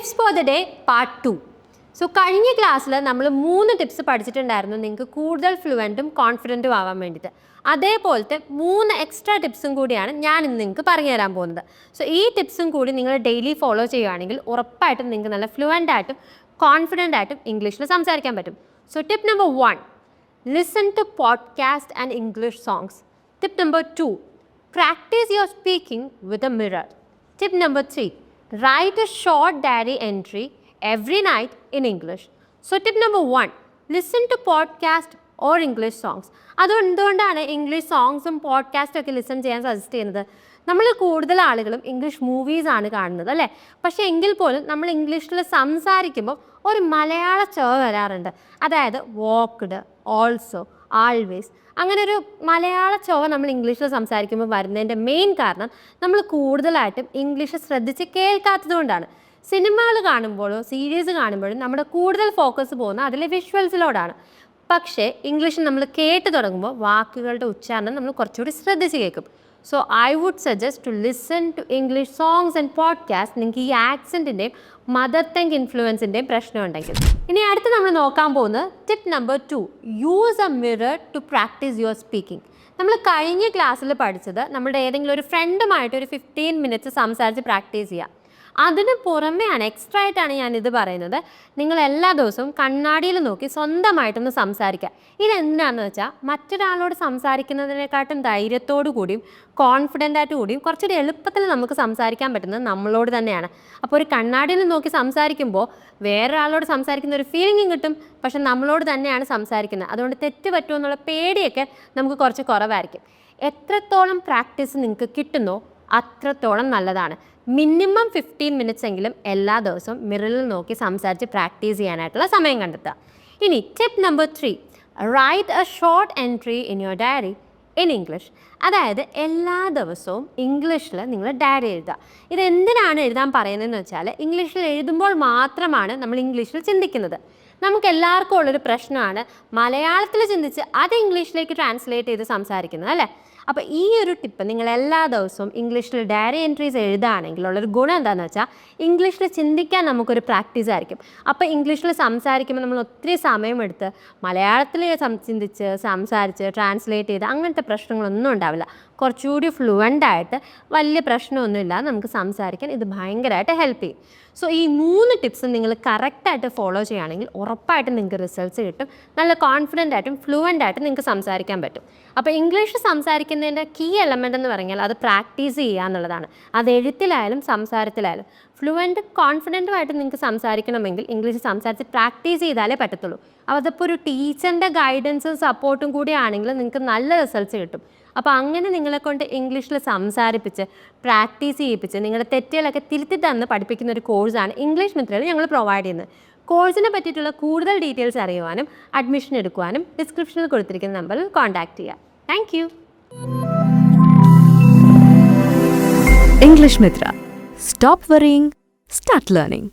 Tips for the day part two so കഴിഞ്ഞ ക്ലാസ്സിൽ നമ്മൾ മൂന്ന് ടിപ്സ് പഠിച്ചിട്ടുണ്ടായിരുന്നു നിങ്ങൾക്ക് കൂടുതൽ ഫ്ലുവന്റും കോൺഫിഡന്റും ആവാൻ വേണ്ടിയിട്ട്. അതേപോലത്തെ മൂന്ന് എക്സ്ട്രാ ടിപ്സും കൂടിയാണ് ഞാൻ ഇന്ന് നിങ്ങൾക്ക് പറഞ്ഞു തരാൻ പോകുന്നത്. സോ ഈ ടിപ്സും കൂടി നിങ്ങൾ ഡെയിലി ഫോളോ ചെയ്യുകയാണെങ്കിൽ ഉറപ്പായിട്ടും നിങ്ങൾക്ക് നല്ല ഫ്ലുവന്റ് ആയിട്ടും കോൺഫിഡന്റ് ആയിട്ടും ഇംഗ്ലീഷിൽ സംസാരിക്കാൻ പറ്റും. So tip number one listen to podcast and English songs tip number two practice your speaking with a mirror tip number three write a short diary entry every night in English. So, tip number one listen to podcast or English songs അത് എന്തുകൊണ്ടാണ് English സോങ്സും പോഡ്കാസ്റ്റും ഒക്കെ listen ചെയ്യാൻ suggest ചെയ്യുന്നത്? നമ്മൾ കൂടുതൽ ആളുകളും English മൂവീസാണ് കാണുന്നത് അല്ലേ? പക്ഷേ എങ്കിൽ പോലും നമ്മൾ ഇംഗ്ലീഷിൽ സംസാരിക്കുമ്പോൾ ഒരു മലയാള ചുവ വരാറുണ്ട്. അതായത് വോക്ക്ഡ് ഓൾസോ ആൾവേസ് അങ്ങനെ ഒരു മലയാള ചോവ നമ്മൾ ഇംഗ്ലീഷിൽ സംസാരിക്കുമ്പോൾ വരുന്നതിന്റെ മെയിൻ കാരണം നമ്മൾ കൂടുതലായിട്ടും ഇംഗ്ലീഷ് ശ്രദ്ധിച്ച് കേൾക്കാത്തത് കൊണ്ടാണ് സിനിമകൾ കാണുമ്പോഴോ സീരീസ് കാണുമ്പോഴും നമ്മുടെ കൂടുതൽ ഫോക്കസ് പോകുന്ന അതിലെ വിഷ്വൽസിലോടാണ് പക്ഷേ ഇംഗ്ലീഷ് നമ്മൾ കേട്ട് തുടങ്ങുമ്പോൾ വാക്കുകളുടെ ഉച്ചാരണം നമ്മൾ കുറച്ചുകൂടി ശ്രദ്ധിച്ച് കേൾക്കും. So I would suggest to listen to English songs and podcast നിങ്ങൾക്ക് ഈ ആക്സെന്റിന്റെയും മദർ ടങ് ഇൻഫ്ലുവൻസിന്റെയും പ്രശ്നം ഉണ്ടെങ്കിൽ. ഇനി അടുത്ത് നമ്മൾ നോക്കാൻ പോകുന്നത് tip number two use a mirror to practice your speaking നമ്മൾ കഴിഞ്ഞ ക്ലാസ്സിൽ പഠിച്ചത് നമ്മുടെ ഏതെങ്കിലും ഒരു ഫ്രണ്ടുമായിട്ട് ഒരു ഫിഫ്റ്റീൻ മിനിറ്റ്സ് സംസാരിച്ച് പ്രാക്ടീസ് ചെയ്യുക അതിന് പുറമെയാണ് എക്സ്ട്രാ ആയിട്ടാണ് ഞാൻ ഇത് പറയുന്നത്. നിങ്ങൾ എല്ലാ ദിവസവും കണ്ണാടിയിൽ നോക്കി സ്വന്തമായിട്ടൊന്ന് സംസാരിക്കുക. ഇതെന്തിനാണെന്ന് വെച്ചാൽ മറ്റൊരാളോട് സംസാരിക്കുന്നതിനെക്കാട്ടും ധൈര്യത്തോടു കൂടിയും കോൺഫിഡന്റ് ആയിട്ട് കൂടിയും കുറച്ചുകൂടി എളുപ്പത്തിൽ നമുക്ക് സംസാരിക്കാൻ പറ്റുന്നത് നമ്മളോട് തന്നെയാണ്. അപ്പോൾ ഒരു കണ്ണാടിയിൽ നോക്കി സംസാരിക്കുമ്പോൾ വേറൊരാളോട് സംസാരിക്കുന്ന ഒരു ഫീലിംഗും കിട്ടും. പക്ഷെ നമ്മളോട് തന്നെയാണ് സംസാരിക്കുന്നത്. അതുകൊണ്ട് തെറ്റ് പറ്റുമെന്നുള്ള പേടിയൊക്കെ നമുക്ക് കുറച്ച് കുറവായിരിക്കും. എത്രത്തോളം പ്രാക്ടീസ് നിങ്ങൾക്ക് കിട്ടുന്നോ അത്രത്തോളം നല്ലതാണ്. മിനിമം ഫിഫ്റ്റീൻ മിനിറ്റ്സ് എങ്കിലും എല്ലാ ദിവസവും മിററിൽ നോക്കി സംസാരിച്ച് പ്രാക്ടീസ് ചെയ്യാനായിട്ടുള്ള സമയം കണ്ടെത്തുക. ഇനി tip number three write a short entry in your diary in English അതായത് എല്ലാ ദിവസവും ഇംഗ്ലീഷിൽ നിങ്ങൾ ഡയറി എഴുതുക. ഇത് എന്തിനാണ് എഴുതാൻ പറയുന്നതെന്ന് വെച്ചാൽ ഇംഗ്ലീഷിൽ എഴുതുമ്പോൾ മാത്രമാണ് നമ്മൾ ഇംഗ്ലീഷിൽ ചിന്തിക്കുന്നത്. നമുക്ക് എല്ലാവർക്കും ഉള്ളൊരു പ്രശ്നമാണ് മലയാളത്തിൽ ചിന്തിച്ച് അത് ഇംഗ്ലീഷിലേക്ക് ട്രാൻസ്ലേറ്റ് ചെയ്ത് സംസാരിക്കുന്നത് അല്ലേ? അപ്പോൾ ഈ ഒരു ടിപ്പ് നിങ്ങൾ എല്ലാ ദിവസവും ഇംഗ്ലീഷിൽ ഡയറി എൻട്രീസ് എഴുതുകയാണെങ്കിൽ ഉള്ളൊരു ഗുണം എന്താണെന്ന് വെച്ചാൽ ഇംഗ്ലീഷിൽ ചിന്തിക്കാൻ നമുക്കൊരു പ്രാക്ടീസ് ആയിരിക്കും. അപ്പോൾ ഇംഗ്ലീഷിൽ സംസാരിക്കുമ്പോൾ നമ്മൾ ഒത്തിരി സമയമെടുത്ത് മലയാളത്തിൽ ചിന്തിച്ച് സംസാരിച്ച് ട്രാൻസ്ലേറ്റ് ചെയ്ത് അങ്ങനത്തെ പ്രശ്നങ്ങളൊന്നും ഉണ്ടാവില്ല. കുറച്ചുകൂടി ഫ്ലുവന്റ് ആയിട്ട് വലിയ പ്രശ്നമൊന്നുമില്ല. നമുക്ക് സംസാരിക്കാൻ ഇത് ഭയങ്കരമായിട്ട് ഹെൽപ്പ് ചെയ്യും. സോ ഈ മൂന്ന് ടിപ്സ് നിങ്ങൾ കറക്റ്റായിട്ട് ഫോളോ ചെയ്യുകയാണെങ്കിൽ ഉറപ്പായിട്ടും നിങ്ങൾക്ക് റിസൾട്ട്സ് കിട്ടും. നല്ല കോൺഫിഡന്റ് ആയിട്ടും ഫ്ലുവന്റ് ആയിട്ടും നിങ്ങൾക്ക് സംസാരിക്കാൻ പറ്റും. അപ്പോൾ ഇംഗ്ലീഷ് സംസാരിക്കുന്നതിന്റെ കീ എലമെന്റ് എന്ന് പറഞ്ഞാൽ അത് പ്രാക്ടീസ് ചെയ്യുക എന്നുള്ളതാണ്. അത് എഴുത്തിലായാലും സംസാരത്തിലായാലും. ഫ്ലുവന്റ് കോൺഫിഡന്റുമായിട്ട് നിങ്ങൾക്ക് സംസാരിക്കണമെങ്കിൽ ഇംഗ്ലീഷ് സംസാരിച്ച് പ്രാക്ടീസ് ചെയ്താലേ പറ്റത്തുള്ളൂ. അതിപ്പോൾ ഒരു ടീച്ചറിന്റെ ഗൈഡൻസും സപ്പോർട്ടും കൂടി ആണെങ്കിൽ നിങ്ങൾക്ക് നല്ല റിസൾട്ട്സ് കിട്ടും. അപ്പോൾ അങ്ങനെ നിങ്ങളെ കൊണ്ട് ഇംഗ്ലീഷിൽ സംസാരിപ്പിച്ച് പ്രാക്ടീസ് ചെയ്യിപ്പിച്ച് നിങ്ങളുടെ തെറ്റുകളൊക്കെ തിരുത്തി തന്ന് പഠിപ്പിക്കുന്ന ഒരു കോഴ്സാണ് ഇംഗ്ലീഷ് മിത്രയിൽ ഞങ്ങൾ പ്രൊവൈഡ് ചെയ്യുന്നത് കോഴ്സിനെ പറ്റിയിട്ടുള്ള കൂടുതൽ ഡീറ്റെയിൽസ് അറിയുവാനും അഡ്മിഷൻ എടുക്കുവാനും ഡിസ്ക്രിപ്ഷനിൽ കൊടുത്തിരിക്കുന്ന നമ്പറിൽ കോൺടാക്റ്റ് ചെയ്യുക thank you English Mitra. Stop worrying, start learning.